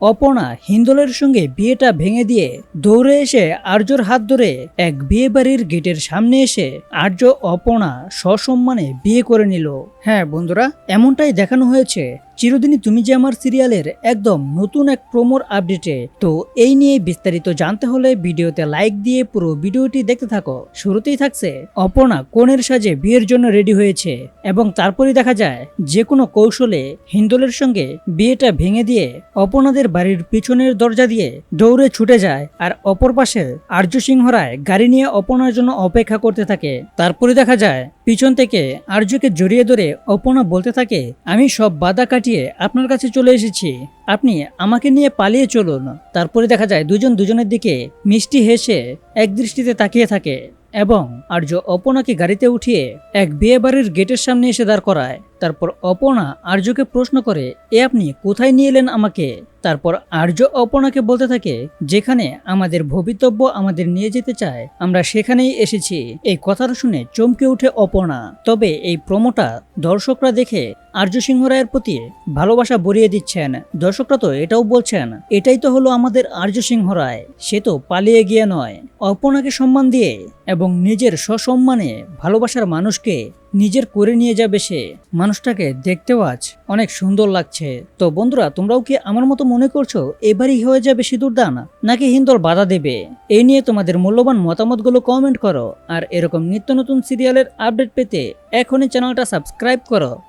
অপর্ণা হিন্দলের সঙ্গে বিয়েটা ভেঙে দিয়ে দৌড়ে এসে আর্যর হাত ধরে এক বিয়ে বাড়ির গেটের সামনে এসে আর্য অপনা সসম্মানে বিয়ে করে নিল। হ্যাঁ বন্ধুরা, এমনটাই দেখানো হয়েছে চিরদিনই তুমি যে আমার সিরিয়ালের একদম নতুন এক প্রোমোর আপডেটে, তো এই নিয়ে বিস্তারিত জানতে হলে ভিডিওতে লাইক দিয়ে পুরো ভিডিওটি দেখতে থাকো। শুরুতেই থাকছে অপর্ণা কোণের সাজে বিয়ের জন্য রেডি হয়েছে এবং তারপরে দেখা যায় যে কোনো কৌশলে হিন্দলের সঙ্গে বিয়েটা ভেঙে দিয়ে অপর্ণাদের বাড়ির পিছনের দরজা দিয়ে দৌড়ে ছুটে যায় আর অপর পাশে আর্য সিংহ রায় গাড়ি নিয়ে অপর্ণার জন্য অপেক্ষা করতে থাকে। তারপরে দেখা যায় পিছন থেকে আর্যকে জড়িয়ে ধরে অপর্ণা বলতে থাকে, আমি সব বাধা কাটিয়ে আপনার কাছে চলে এসেছি। আপনি আমাকে নিয়ে পালিয়ে চলুন। তারপরে দেখা যায় দুজন দুজনের দিকে মিষ্টি হেসে এক দৃষ্টিতে তাকিয়ে থাকে এবং আর্য অপনাকে গাড়িতে উঠিয়ে এক বিয়ে বাড়ির গেটের সামনে এসে দাঁড় করায়। তারপর অপনা আর্যকে প্রশ্ন করে, এ আপনি কোথায় নিয়ে এলেন আমাকে? তারপর আর্য অপনাকে বলতে থাকে, যেখানে আমাদের ভবিতব্য আমাদের নিয়ে যেতে চায়, আমরা সেখানেই এসেছি। এই কথাটা শুনে চমকে উঠে অপর্ণা তবে এই প্রমোটা দর্শকরা দেখে আর্য সিংহ রায়ের প্রতি ভালোবাসা বরিয়ে দিচ্ছেন। দর্শকরা তো এটাও বলছেন, এটাই তো হলো আমাদের আর্য সিংহ রায়। সে তো পালিয়ে গিয়ে নয়। অপনাকে সম্মান দিয়ে এবং নিজের সসম্মানে ভালোবাসার মানুষকে নিজের করে নিয়ে যাবে সে। মানুষটাকে দেখতেও আজ অনেক সুন্দর লাগছে। তো বন্ধুরা, তোমরাও কি আমার মতো মনে করছ, এবারই হয়ে যাবে সিঁদুর দান, নাকি হিন্দল বাধা দেবে? এই নিয়ে তোমাদের মূল্যবান মতামতগুলো কমেন্ট করো। আর এরকম নিত্য নতুন সিরিয়ালের আপডেট পেতে এখনই চ্যানেলটা সাবস্ক্রাইব করো।